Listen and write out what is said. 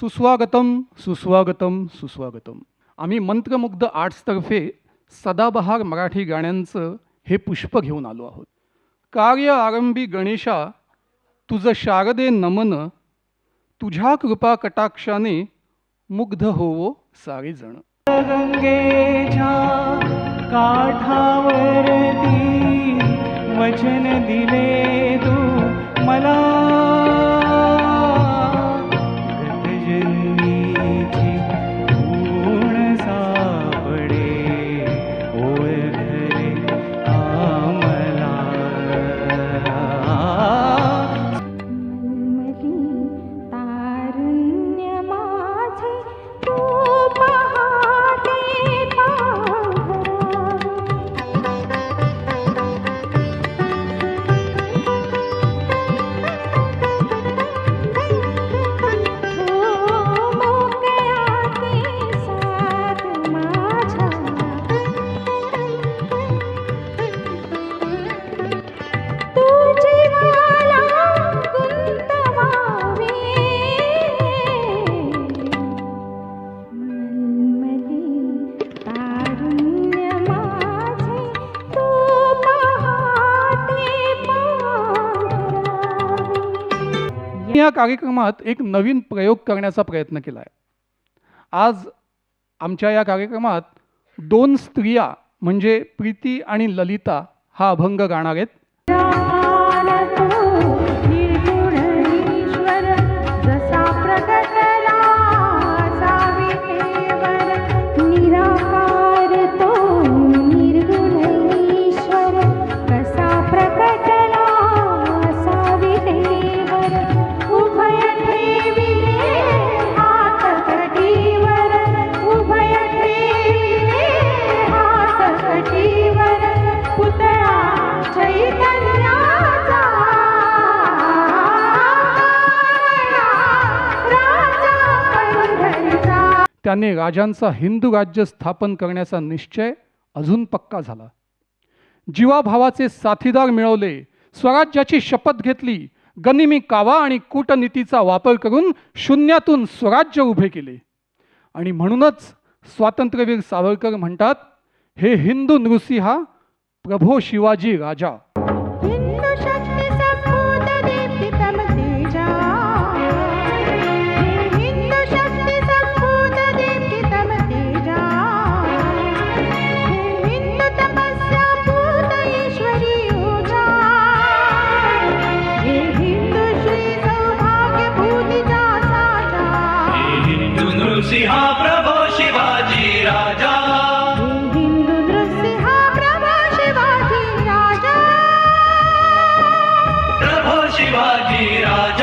सुस्वागतम सुस्वागतम सुस्वागतम. आम्ही मंत्रमुग्ध आर्ट्सतर्फे सदाबहार मराठी गाण्यांचं हे पुष्प घेऊन आलो आहोत. कार्य आरंभी गणेशा तुझं शारदे नमन तुझ्या कृपा कटाक्षाने मुग्ध होवो सारे जण गंगेच्या काठावरती वचन दिले तू मला. मी या कार्यक्रमात एक नवीन प्रयोग करण्याचा प्रयत्न केला आहे आज आमच्या या कार्यक्रमात दोन स्त्रिया म्हणजे प्रीती आणि ललिता हा अभंग गाणार आहेत. त्याने राजांचा हिंदू राज्य स्थापन करण्याचा निश्चय अजून पक्का झाला. जीवाभावाचे साथीदार मिळवले स्वराज्याची शपथ घेतली गनिमी कावा आणि कूटनीतीचा वापर करून शून्यातून स्वराज्य उभे केले. आणि म्हणूनच स्वातंत्र्यवीर सावरकर म्हणतात हे हिंदू नृसिंहा प्रभो शिवाजी राजा. शिवाजी राजा। प्रभो शिवाजी राजा